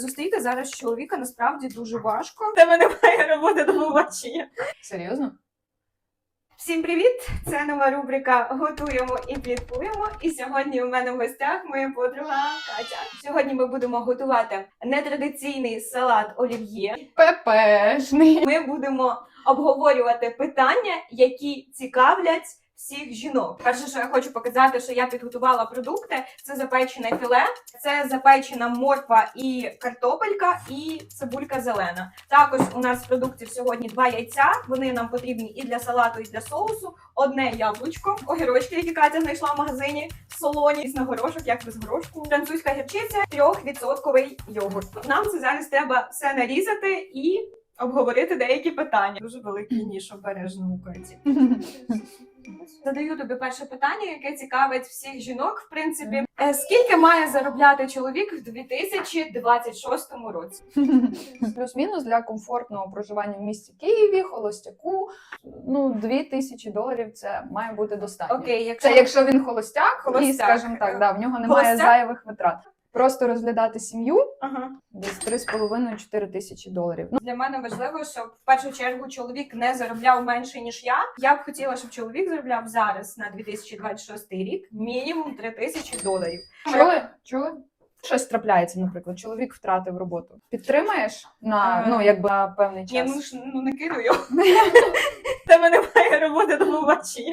Зустріти зараз чоловіка насправді дуже важко. В Тебе немає роботи до побачення. Серйозно? Всім привіт! Це нова рубрика Готуємо і пліткуємо. І сьогодні у мене в гостях моя подруга Катя. Сьогодні ми будемо готувати нетрадиційний салат олів'є. Пепешний. Ми будемо обговорювати питання, які цікавлять всіх жінок. Перше, що я хочу показати, що я підготувала продукти: це запечене філе, це запечена морква і картопелька, і цибулька зелена. Також у нас з продуктів сьогодні два яйця. Вони нам потрібні і для салату, і для соусу. Одне яблучко, огірочки, які Катя знайшла в магазині, солоні, Звісно, горошок, як без горошку, французька гірчиця, трьохвідсотковий йогурт. Нам це зараз треба все нарізати і обговорити деякі питання. Дуже великий ніж обережно у Каті. Задаю тобі перше питання, яке цікавить всіх жінок. В принципі, Е, скільки має заробляти чоловік в 2026 році? Плюс-мінус для комфортного проживання в місті Києві, холостяку. Ну, 2 тисячі доларів це має бути достатньо. Окей, якщо Це якщо він холостяк, і, скажімо так, да, в нього немає Холостяк? зайвих витрат. Просто розглядати сім'ю ага. десь 3,5-4 тисячі доларів. Ну, для мене важливо, щоб в першу чергу чоловік не заробляв менше ніж я. Я б хотіла, щоб чоловік заробляв зараз на 2026 рік мінімум 3 тисячі доларів. чули? Чули? Щось трапляється, наприклад, чоловік втратив роботу. Підтримаєш на Е, ну якби на певний Ні, час. ну ж ну не кидаю. Тебе немає роботи до побачення.